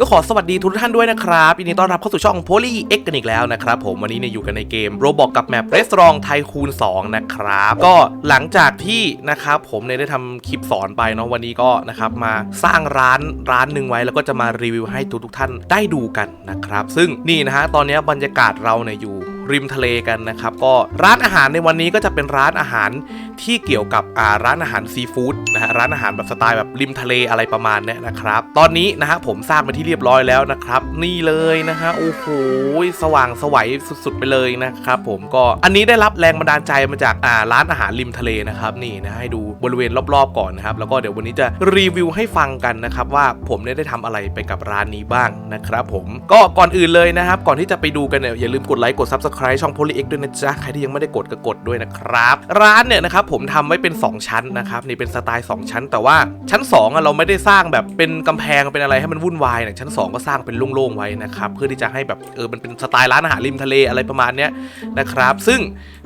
ก็ขอสวัสดีทุกท่านด้วยนะครับยินดีต้อนรับเข้าสู่ช่อง Poly X กันอีกแล้วนะครับผมวันนี้เนี่ยอยู่กันในเกม Roblox กับแมป Restaurant Tycoon 2นะครับก็หลังจากที่นะครับผมเนี่ยได้ทำคลิปสอนไปเนาะวันนี้ก็นะครับมาสร้างร้านร้านหนึ่งไว้แล้วก็จะมารีวิวให้ทุกทุกท่านได้ดูกันนะครับซึ่งนี่นะฮะตอนนี้บรรยากาศเราเนี่ยอยู่ ริมทะเลกันนะครับ ก็ร้านอาหารในวันนี้ก็จะเป็นร้านอาหารที่เกี่ยวกับอ่าร้านอาหารซีฟู้ดนะฮะร้านอาหารแบบสไตล์แบบริมทะเลอะไรประมาณเนี้ยนะครับ ตอนนี้นะฮะผมสร้างมาที่เรียบร้อยแล้วนะครับ นี่เลยนะฮะโอ้โหสว่างสวัยสุดๆ ไปเลยนะครับ ผมก็อันนี้ได้รับแรงบันดาลใจมาจากอ่าร้านอาหารริมทะเลนะครับนี่นะให้ดูบริเวณรอบๆก่อนนะครับ แล้วก็เดี๋ยววันนี้จะรีวิวให้ฟังกันนะครับ ว่าผมเนี่ยได้ทำอะไรไปกับร้านนี้บ้างนะครับ ผมก็ก่อนอื่นเลยนะครับ ก่อนที่จะไปดูกันเนี่ยอย่าลืมกดไลค์กด subscribe ช่อง Poly X ด้วยนะจ๊ะ ใครที่ยังไม่ได้กดก็กดด้วยนะครับ ร้านเนี่ยนะครับผมทำไว้เป็น 2 ชั้นนะครับนี่เป็นสไตล์ 2 ชั้น แต่ว่าชั้น 2อะเราไม่ได้สร้างแบบเป็นกำแพงเป็นอะไรให้มันวุ่นวายเนี่ยชั้น 2 ก็สร้างเป็นโล่งๆไว้นะครับเพื่อที่จะให้แบบเออมันเป็นสไตล์ร้านอาหารริมทะเลอะไรประมาณเนี้ยนะครับซึ่ง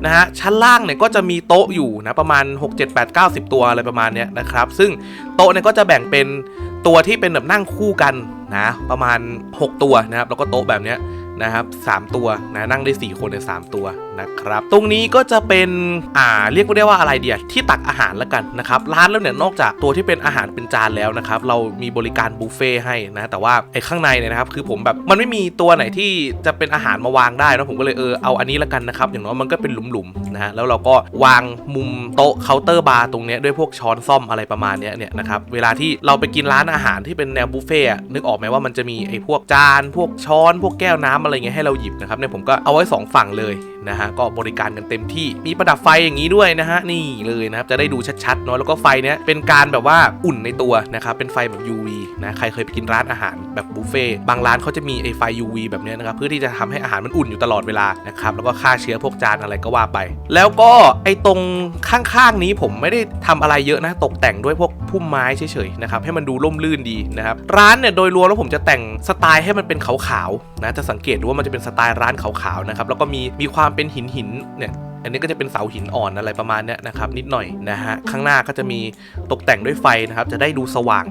นะฮะชั้นล่างเนี่ยก็จะมีโต๊ะอยู่นะประมาณ 6 7 8 9 0ตัวอะไรประมาณเนี้ยนะครับซึ่งโต๊ะเนี่ยก็จะแบ่งเป็นตัวที่เป็นแบบนั่งคู่กันนะประมาณ 6 ตัวนะครับแล้วก็โต๊ะแบบเนี้ย นะครับ3ตัวนะนั่งได้ 4 คนใน3ตัวนะครับ ตรงนี้ก็จะเป็นอ่าเรียกว่าได้ว่าอะไรเดียที่ตักอาหารแล้วกันนะครับร้านแล้วเนี่ยนอกจากตัวที่เป็นอาหารเป็นจานแล้วนะครับเรามีบริการบุฟเฟ่ให้นะแต่ว่าไอ้ข้างในเนี่ยนะครับคือผมแบบมันไม่มีตัวไหนที่จะเป็นอาหารมาวางได้นะผมก็เลยเออเอาอันนี้แล้วกันนะครับอย่างน้อยมันก็เป็นหลุมๆนะฮะแล้วเราก็วางมุมโต๊ะเคาน์เตอร์บาร์ตรงเนี้ยด้วยพวกช้อนซ่อมอะไรประมาณเนี้ยเนี่ยนะครับเวลาที่เราไปกินร้านอาหารที่เป็นแนวบุฟเฟ่ต์อะนึกออกไหมว่ามันจะมีไอ้พวกจาน พวกช้อน พวกแก้วน้ำอะไรเงี้ยให้เราหยิบนะครับเนี่ยผมก็เอาไว้สองฝั่งเลย นะฮะก็บริการกันเต็มที่มีประดับไฟอย่างนี้ด้วยนะฮะนี่เลยนะครับจะได้ดูชัดๆเนาะแล้วก็ไฟเนี้ยเป็นการแบบว่าอุ่นในตัวนะครับเป็นไฟแบบ UV นะใครเคยไปกินร้านอาหารแบบบุฟเฟ่บางร้านเขาจะมีไอ้ไฟ UV แบบเนี้ยนะครับเพื่อที่จะทำให้อาหารมันอุ่นอยู่ตลอดเวลานะครับแล้วก็ฆ่าเชื้อพวกจานอะไรก็ว่าไป แล้วก็ไอ้ตรงข้างๆนี้ผมไม่ได้ทำอะไรเยอะนะตกแต่งด้วยพวกพุ่มไม้เฉยๆนะครับให้มันดูร่มรื่นดีนะครับร้านเนี่ยโดยรวมแล้วผมจะแต่งสไตล์ให้มันเป็นขาวๆนะจะสังเกตดูว่ามันจะเป็นสไตล์ร้านขาวๆนะครับแล้วก็มีมีความเป็นหินหินเนี่ยอันนี้ก็จะเป็นเสาหินอ่อนอะไรประมาณเนี้ยนะครับนิดหน่อยนะฮะข้างหน้าก็จะมีตกแต่งด้วยไฟนะครับจะได้ดูสว่าง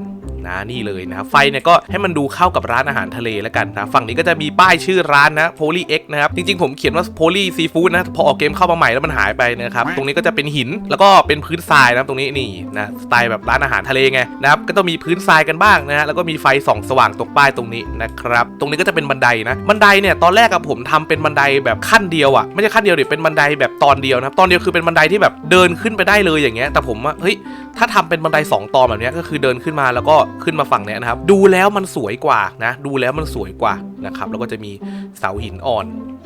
นะนี่เลยนะครับไฟเนี่ยก็ให้มันดูเข้ากับร้านอาหารทะเลแล้วกันนะฝั่งนี้ก็จะมีป้ายชื่อร้านนะ Poly X นะครับจริงๆผมเขียนว่า Poly Seafood นะพอออกเกมเข้ามาใหม่แล้วมันหายไปนะครับตรงนี้ก็จะเป็นหินแล้วก็เป็นพื้นทรายนะตรงนี้นี่นะสไตล์แบบร้านอาหารทะเลไงนะครับก็ต้องมีพื้นทรายกันบ้างนะฮะแล้วก็มีไฟส่องสว่างตรงป้ายตรงนี้นะครับตรงนี้ก็จะเป็นบันไดนะบันไดเนี่ยตอนแรกอะผมทำเป็นบันไดแบบขั้นเดียวอะไม่ใช่ขั้นเดียวดิเป็นบันไดแบบตอนเดียวนะครับตอนเดียวคือเป็นบันไดที่แบบเดินขึ้นไปได้เลยอย่างเงี้ยแต่ผมว่าเฮ้ย ถ้าทำเป็นบันได2ตอนแบบนี้ก็คือเดินขึ้นมาแล้วก็ขึ้นมาฝั่งเนี้ยนะครับ ดูแล้วมันสวยกว่านะ ดูแล้วมันสวยกว่านะครับ แล้วก็จะมีเสาหินอ่อน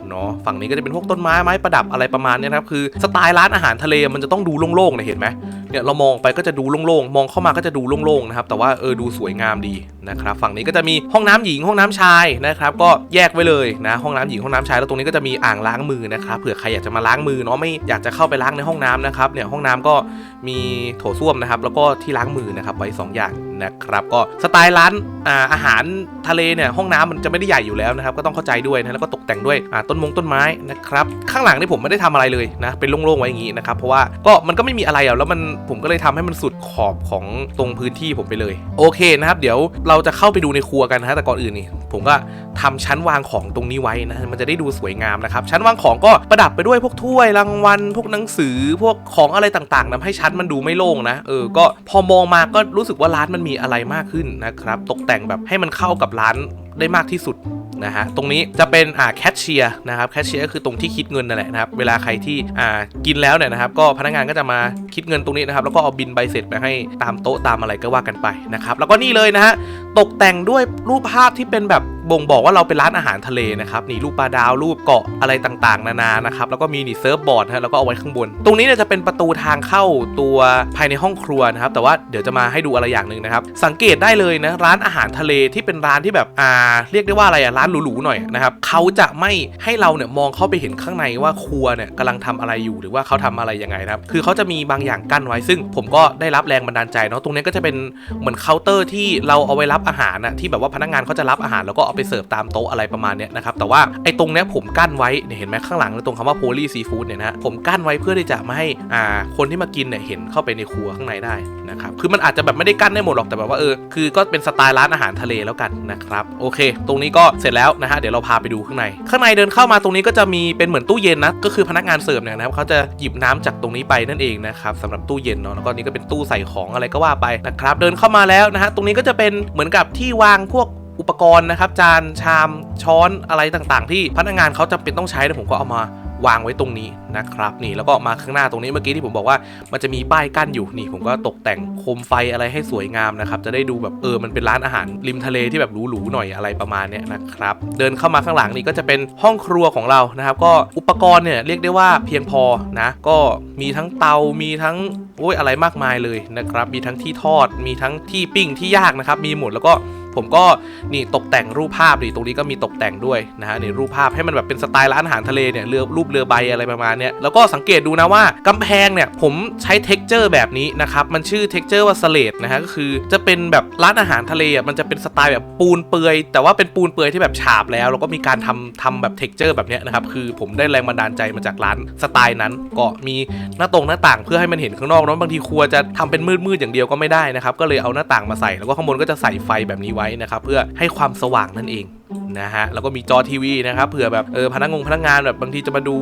เนาะฝั่งนี้ก็จะเป็นพวกต้นไม้ไม้ประดับอะไรประมาณนี้นะครับคือสไตล์ร้านอาหารทะเลมันจะต้องดูโล่งๆนี่ยเห็นไหมเนี่ยเรามองไปก็จะดูโล่งๆ มองเข้ามาก็จะดูโล่งๆนะครับแต่ว่าเออดูสวยงามดีนะครับฝั่งนี้ก็จะมีห้องน้ำหญิงห้องน้ำชายนะครับก็แยกไว้เลยนะห้องน้ำหญิงห้องน้ำชายแล้วตรงนี้ก็จะมีอ่างล้างมือนะครับเผื่อใครอยากจะมาล้างมือเนาะไม่อยากจะเข้าไปล้างในห้องน้ำนะครับเนี่ยห้องน้ำก็มีโถส้วมนะครับ แล้วก็ที่ล้างมือนะครับไว้ 2 อย่างนะครับ ก็สไตล์ร้านอาหารทะเลเนี่ยห้องน้ำมันจะไม่ได้ใหญ่อยู่แล้วนะครับ ก็ต้องเข้าใจด้วยนะแล้วก็ตกแต่งด้วยต้นมงต้นไม้นะครับ ข้างหลังนี่ผมไม่ได้ทำอะไรเลยนะเป็นโล่งๆไว้อย่างนี้นะครับ เพราะว่าก็มันก็ไม่มีอะไรอะแล้วมันผมก็เลยทำให้มันสุดขอบของตรงพื้นที่ผมไปเลย โอเคนะครับ เดี๋ยวเราจะเข้าไปดูในครัวกันนะแต่ก่อนอื่นนี่ผมก็ทำชั้นวางของตรงนี้ไว้นะมันจะได้ดูสวยงามนะครับ ชั้นวางของก็ประดับไปด้วยพวกถ้วยรางวัล พวกหนังสือพวกของอะไรต่างๆทำให้ชั้นมันดูไม่โล่งนะเออก็พอมองมาก็รู้สึกว่าร้านมันมีอะไรมากขึ้นนะครับ ตกแต่งแบบให้มันเข้ากับร้านได้มากที่สุดนะฮะตรงนี้จะเป็นอ่าแคชเชียร์นะครับแคชเชียร์ก็คือตรงที่คิดเงินนั่นแหละนะครับเวลาใครที่อ่ากินแล้วเนี่ยนะครับก็พนักงานก็จะมาคิดเงินตรงนี้นะครับแล้วก็เอาบินใบเสร็จไปให้ตามโต๊ะตามอะไรก็ว่ากันไปนะครับแล้วก็นี่เลยนะฮะตกแต่งด้วยรูปภาพที่เป็นแบบ บ่งบอกว่าเราเป็นร้านอาหารทะเลนะครับนี่รูปปลาดาวรูปเกาะอะไรต่างๆ นานานะครับแล้วก็มีนี่เซิร์ฟบอร์ดฮะแล้วก็เอาไว้ข้างบน ตรงนี้เนี่ยจะเป็นประตูทางเข้าตัวภายในห้องครัวนะครับแต่ว่าเดี๋ยวจะมาให้ดูอะไรอย่างหนึ่งนะครับสังเกตได้เลยนะร้านอาหารทะเลที่เป็นร้านที่แบบอ่าเรียกได้ว่าอะไรอะร้านหรูๆหน่อยนะครับเขาจะไม่ให้เราเนี่ยมองเข้าไปเห็นข้างในว่าครัวเนี่ยกำลังทำอะไรอยู่หรือว่าเขาทำอะไรยังไงนะครับคือเขาจะมีบางอย่างกั้นไว้ซึ่ง ผมก็ได้รับแรงบันดาลใจเนาะตรงนี้ก็จะเป็นเหมือนเคาน์เตอร์ที่เราเอาไว้รับอาหารนะที่แบบว่าพนักงานเขาจะรับอาหารแล้วก็เอาไปเสิร์ฟตามโต๊ะอะไรประมาณเนี้ยนะครับแต่ว่าไอ้ตรงเนี้ยผมกั้นไว้เนี่ยเห็นไหมข้างหลังตรงคำว่าโพลีซีฟู้ดเนี่ยนะผมกั้นไว้เพื่อที่จะไม่ให้อ่าคนที่มากินเนี่ยเห็นเข้าไปในครัวข้างในได้นะครับคือมันอาจจะแบบไม่ได้กั้นได้หมดหรอกแต่แบบว่าเออคือก็เป็นสไตล์ร้านอาหารทะเลแล้วกันนะครับโอเค ตรงนี้ก็เสร็จแล้วนะฮะเดี๋ยวเราพาไปดูข้างใน ข้างในเดินเข้ามาตรงนี้ก็จะมีเป็นเหมือนตู้เย็นนะก็คือพนักงานเสิร์ฟเนี่ยนะครับเขาจะหยิบน้ำจากตรงนี้ไปนั่นเองนะครับสำหรับตู้เย็นเนาะแล้วก็นี่ก็เป็นตู้ใส่ของอะไรก็ว่าไปนะครับเดินเข้ามาแล้วนะฮะตรงนี้ก็จะเป็นเหมือนกับที่วางพวก อุปกรณ์นะครับจานชามช้อนอะไรต่างๆ ที่พนักงานเขาจำเป็นต้องใช้นะผมก็เอามาวางไว้ตรงนี้นะครับนี่แล้วก็มาข้างหน้าตรงนี้เมื่อกี้ที่ผมบอกว่ามันจะมีป้ายกั้นอยู่นี่ ผมก็ตกแต่งโคมไฟอะไรให้สวยงามนะครับจะได้ดูแบบเออมันเป็นร้านอาหารริมทะเลที่แบบหรูๆหน่อยอะไรประมาณเนี้ยนะครับเดินเข้ามาข้างหลังนี่ก็จะเป็นห้องครัวของเรานะครับ ก็อุปกรณ์เนี่ยเรียกได้ว่าเพียงพอนะก็มีทั้งเตา มีทั้งโอ้ยอะไรมากมายเลยนะครับมีทั้งที่ทอด มีทั้งที่ปิ้งที่ย่างนะครับมีหมดแล้วก็ผมก็นี่ตกแต่งรูปภาพดิตรงนี้ก็มีตกแต่งด้วยนะฮะนี่รูปภาพให้มันแบบเป็นสไตล์ร้านอาหารทะเลเนี่ยเรือรูปเรือใบอะไรประมาณเนี้ยแล้วก็สังเกตดูนะว่ากำแพงเนี่ยผมใช้เท็กเจอร์แบบนี้นะครับมันชื่อเท็กเจอร์ว่าสเลดนะฮะก็คือจะเป็นแบบร้านอาหารทะเลอะมันจะเป็นสไตล์แบบปูนเปือยแต่ว่าเป็นปูนเปือยที่แบบฉาบแล้ว แล้วก็มีการทำทำแบบเท็กเจอร์แบบเนี้ยนะครับคือผมได้แรงบันดาลใจมาจากร้านสไตล์นั้น ก็มีหน้าตรงหน้าต่างเพื่อให้มันเห็นข้างนอกเนาะบางทีครัวจะทำเป็นมืดๆอย่างเดียวก็ไม่ได้นะครับก็เลยเอาหน้าต่างมาใส่แล้วก็ข้างบนก็จะใส่ไฟแบบนี้ไว้นะครับเพื่อให้ความสว่างนั่นเองนะฮะแล้วก็มีจอทีวีนะครับเผื่อแบบเออพนักงงพนักงานแบบบางทีจะมาดู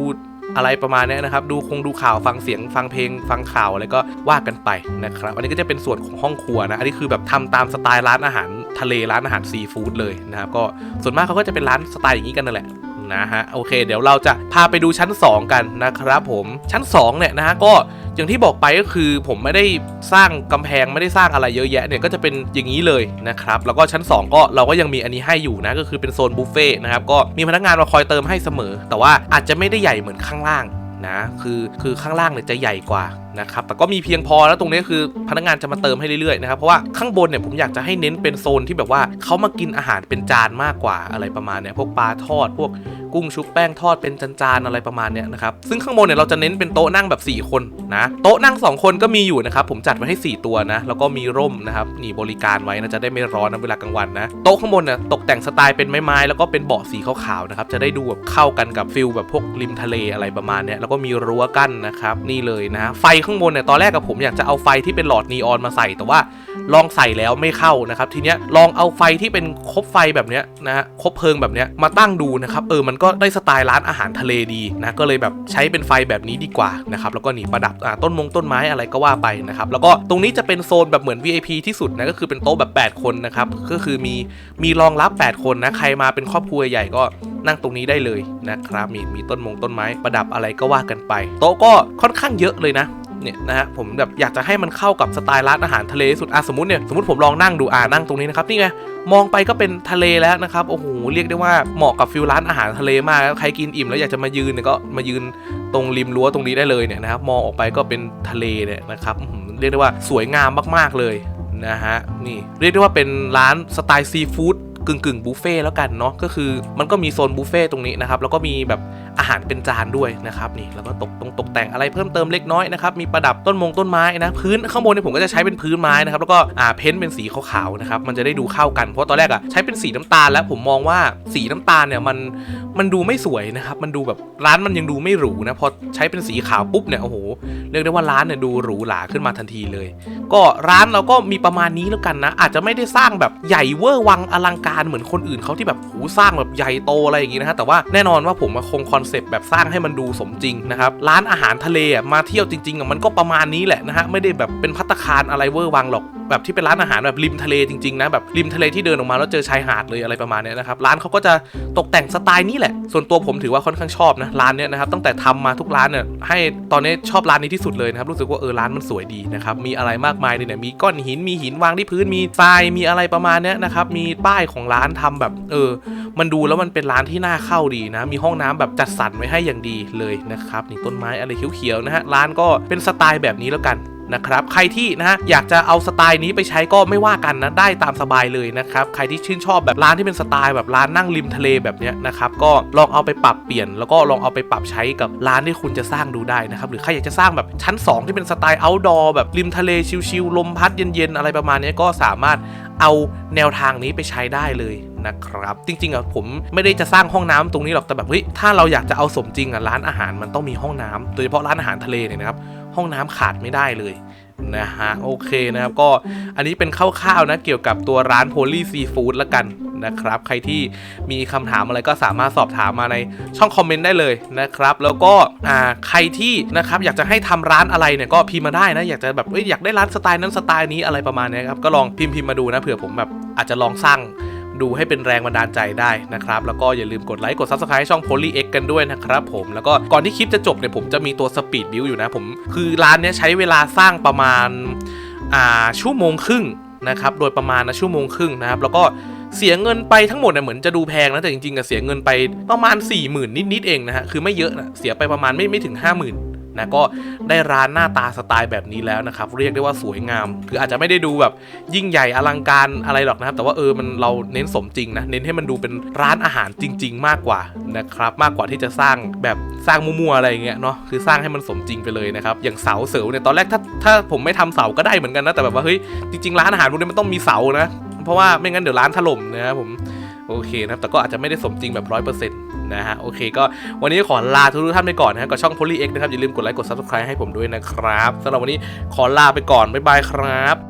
อะไรประมาณนี้นะครับ ดูคงดูข่าวฟังเสียงฟังเพลง ฟังข่าวอะไรก็ว่ากันไปนะครับ อันนี้ก็จะเป็นส่วนของห้องครัวนะ อันนี้คือแบบทำตามสไตล์ร้านอาหารทะเลร้านอาหารซีฟู้ดเลยนะครับ ก็ส่วนมากเขาก็จะเป็นร้านสไตล์อย่างนี้กันนั่นแหละ นะฮะโอเค เดี๋ยวเราจะพาไปดูชั้น 2 กันนะครับผมชั้น2เนี่ยนะฮะก็อย่างที่บอกไปก็คือผมไม่ได้สร้างกำแพงไม่ได้สร้างอะไรเยอะแยะเนี่ยก็จะเป็นอย่างนี้เลยนะครับแล้วก็ชั้น 2 ก็เราก็ยังมีอันนี้ให้อยู่นะก็คือเป็นโซนบุฟเฟ่ต์นะครับก็มีพนักงานมาคอยเติมให้เสมอ แต่ว่าอาจจะไม่ได้ใหญ่เหมือนข้างล่างนะคือคือข้างล่างเนี่ยจะใหญ่กว่า นะครับแต่ก็มีเพียงพอแล้วตรงนี้คือพนักงานจะมาเติมให้เรื่อยๆนะครับเพราะว่าข้างบนเนี่ยผมอยากจะให้เน้นเป็นโซนที่แบบว่าเขามากินอาหารเป็นจานมากกว่าอะไรประมาณเนี่ยพวกปลาทอด พวกกุ้งชุบแป้งทอดเป็นจานๆอะไรประมาณเนี้ยนะครับซึ่งข้างบนเนี่ยเราจะเน้นเป็นโต๊ะนั่งแบบ 4 คนนะโต๊ะนั่ง 2 คนก็มีอยู่นะครับผมจัดไว้ให้ 4 ตัวนะแล้วก็มีร่มนะครับนี่บริการไว้นะจะได้ไม่ร้อนนะเวลากลางวันนะโต๊ะข้างบนเนี่ยตกแต่งสไตล์เป็นไม้ๆแล้วก็เป็นเบาะสีขาวๆนะครับจะได้ดูแบบเข้ากันกับฟิลแบบพวกริมทะเลอะไรประมาณเนี้ยแล้วก็มีรั้วกั้นนะครับนี่เลยนะไฟข้างบนเนี่ยตอนแรกกับผมอยากจะเอาไฟที่เป็นหลอดนีออนมาใส่ แต่ว่าลองใส่แล้วไม่เข้านะครับทีเนี้ยลองเอาไฟที่เป็นคบไฟแบบเนี้ยนะฮะคบเพลิงแบบเนี้ยมาตั้งดูนะครับเออมันก็ได้สไตล์ร้านอาหารทะเลดีนะก็เลยแบบใช้เป็นไฟแบบนี้ดีกว่านะครับแล้วก็หนีประดับอ่าต้นมงต้นไม้อะไรก็ว่าไปนะครับแล้วก็ตรงนี้จะเป็นโซนแบบเหมือน VIP ที่สุดนะก็คือเป็นโต๊ะแบบ 8 คนนะครับก็คือมีมีรองรับ 8 คนนะใครมาเป็นครอบครัวใหญ่ก็นั่งตรงนี้ได้เลยนะครับมีมีต้นมงต้นไม้ประดับอะไรก็ว่ากันไป โต๊ะก็ค่อนข้างเยอะเลยนะเนี่ยนะฮะผมแบบอยากจะให้มันเข้ากับสไตล์ร้านอาหารทะเลสุดอะสมมติเนี่ยสมมติผมลองนั่งดูอ่านั่งตรงนี้นะครับนี่ไงมองไปก็เป็นทะเลแล้วนะครับโอ้โหเรียกได้ว่าเหมาะกับฟิลร้านอาหารทะเลมากใครกินอิ่มแล้วอยากจะมายืนเนี่ยก็มายืนตรงริมรั้วตรงนี้ได้เลยเนี่ยนะครับมองออกไปก็เป็นทะเลเนี่ยนะครับเรียกได้ว่าสวยงามมากๆเลยนะฮะนี่เรียกได้ว่าเป็นร้านสไตล์ซีฟู้ด กึ่งกึ่งบุฟเฟ่แล้วกันเนาะก็คือมันก็มีโซนบุฟเฟ่ตรงนี้นะครับแล้วก็มีแบบอาหารเป็นจานด้วยนะครับนี่แล้วก็ตกตรงตกแต่งอะไรเพิ่มเติมเล็กน้อยนะครับมีประดับต้นมงต้นไม้นะพื้นข้างบนเนี่ยผมก็จะใช้เป็นพื้นไม้นะครับแล้วก็อ่าเพ้นท์เป็นสีขาวๆนะครับมันจะได้ดูเข้ากัน เพราะตอนแรกอะใช้เป็นสีน้ำตาลแล้วผมมองว่าสีน้ำตาลเนี่ยมันมันดูไม่สวยนะครับมันดูแบบร้านมันยังดูไม่หรูนะพอใช้เป็นสีขาวปุ๊บเนี่ยโอ้โหเรียกได้ว่าร้านเนี่ยดูหรูหราขึ้นมาทันทีเลย ก็ร้านเราก็มีประมาณนี้แล้วกันนะ อาจจะไม่ได้สร้างแบบใหญ่เวอร์วังอลังการเหมือนคนอื่นเขาที่แบบหูสร้างแบบใหญ่โตอะไรอย่างงี้นะฮะแต่ว่าแน่นอนว่าผมมาคงคอนเซปต์แบบสร้างให้มันดูสมจริงนะครับร้านอาหารทะเลมาเที่ยวจริงๆมันก็ประมาณนี้แหละนะฮะไม่ได้แบบเป็นพัตตาคารอะไรเวอร์วังหรอก แบบที่เป็นร้านอาหารแบบริมทะเลจริงๆนะแบบริมทะเลที่เดินออกมาแล้วเจอชายหาดเลยอะไรประมาณนี้นะครับร้านเขาก็จะตกแต่งสไตล์นี้แหละ ส่วนตัวผมถือว่าค่อนข้างชอบนะร้านเนี้ยนะครับตั้งแต่ทำมาทุกร้านเนี่ยให้ตอนนี้ชอบร้านนี้ที่สุดเลยนะครับรู้สึกว่าเออร้านมันสวยดีนะครับมีอะไรมากมายเลยเนี่ยมีก้อนหินมีหินวางที่พื้นมีทรายมีอะไรประมาณนี้นะครับมีป้ายของร้านทำแบบเออ มันดูแล้วมันเป็นร้านที่น่าเข้าดีนะมีห้องน้ำแบบจัดสรรไว้ให้อย่างดีเลยนะครับนี่ต้นไม้อะไรเขียวๆนะฮะร้านก็เป็นสไตล์แบบนี้แล้วกัน นะครับใครที่นะฮะอยากจะเอาสไตล์นี้ไปใช้ก็ไม่ว่ากันนะได้ตามสบายเลยนะครับใครที่ชื่นชอบแบบร้านที่เป็นสไตล์แบบร้านนั่งริมทะเลแบบนี้นะครับก็ลองเอาไปปรับเปลี่ยน แล้วก็ลองเอาไปปรับใช้กับร้านที่คุณจะสร้างดูได้นะครับหรือใครอยากจะสร้างแบบชั้น 2 ที่เป็นสไตล์ outdoor แบบริมทะเลชิลๆลมพัดเย็นๆอะไรประมาณนี้ก็สามารถ เอาแนวทางนี้ไปใช้ได้เลยนะครับ จริงๆอะผมไม่ได้จะสร้างห้องน้ำตรงนี้หรอกแต่แบบเฮ้ยถ้าเราอยากจะเอาสมจริงอะร้านอาหารมันต้องมีห้องน้ำโดยเฉพาะร้านอาหารทะเลเนี่ยนะครับห้องน้ำขาดไม่ได้เลย นะฮะโอเคนะครับก็อันนี้เป็นคร่าวๆนะเกี่ยวกับตัวร้านโพลีซีฟู้ดละกันนะครับ ใครที่มีคำถามอะไรก็สามารถสอบถามมาในช่องคอมเมนต์ได้เลยนะครับ แล้วก็อ่าใครที่นะครับอยากจะให้ทำร้านอะไรเนี่ยก็พิมพ์มาได้นะ อยากจะแบบเอ้ยอยากได้ร้านสไตล์นั้นสไตล์นี้อะไรประมาณนี้ครับก็ลองพิมพ์พิมพ์มาดูนะเผื่อผมแบบอาจจะลองสร้าง ดูให้เป็นแรงบันดาลใจได้นะครับ แล้วก็อย่าลืมกดไลค์กด Subscribe ช่อง Poly X กันด้วยนะครับผมแล้วก็ก่อนที่คลิปจะจบเนี่ยผมจะมีตัว Speed Build อยู่นะผมคือร้านเนี้ยใช้เวลาสร้างประมาณอ่าชั่วโมงครึ่งนะครับโดยประมาณนะชั่วโมงครึ่งนะครับแล้วก็เสียเงินไปทั้งหมดเนี่ยเหมือนจะดูแพงนะแต่จริงๆอะเสียเงินไปประมาณ 4 0,000 นิดๆเองนะฮะคือไม่เยอะนะเสียไปประมาณไม่ไม่ถึง 50,000 นะก็ได้ร้านหน้าตาสไตล์แบบนี้แล้วนะครับเรียกได้ว่าสวยงาม คืออาจจะไม่ได้ดูแบบยิ่งใหญ่อลังการอะไรหรอกนะครับแต่ว่าเออมันเราเน้นสมจริงนะเน้นให้มันดูเป็นร้านอาหารจริง ๆ มากกว่านะครับมากกว่าที่จะสร้างแบบสร้างมั่วๆอะไรอย่างเงี้ยเนาะคือสร้างให้มันสมจริงไปเลยนะครับอย่างเสาเสริเนี่ยตอนแรกถ้าถ้าผมไม่ทำเสาก็ได้เหมือนกันนะแต่แบบว่าเฮ้ยจริงๆร้านอาหารพวกนี้มันต้องมีเสานะ เพราะว่าไม่งั้นเดี๋ยวร้านถล่มนะครับผมโอเคนะครับแต่ก็อาจจะไม่ได้สมจริงแบบร้อยเปอร์เซ็นต์ นะฮะโอเคก็วันนี้ขอลาทุกท่านไปก่อนนะฮะกับช่อง Poly X นะครับอย่าลืมกดไลค์กด Subscribe ให้ผมด้วยนะครับสำหรับวันนี้ขอลาไปก่อนบ๊ายบายครับ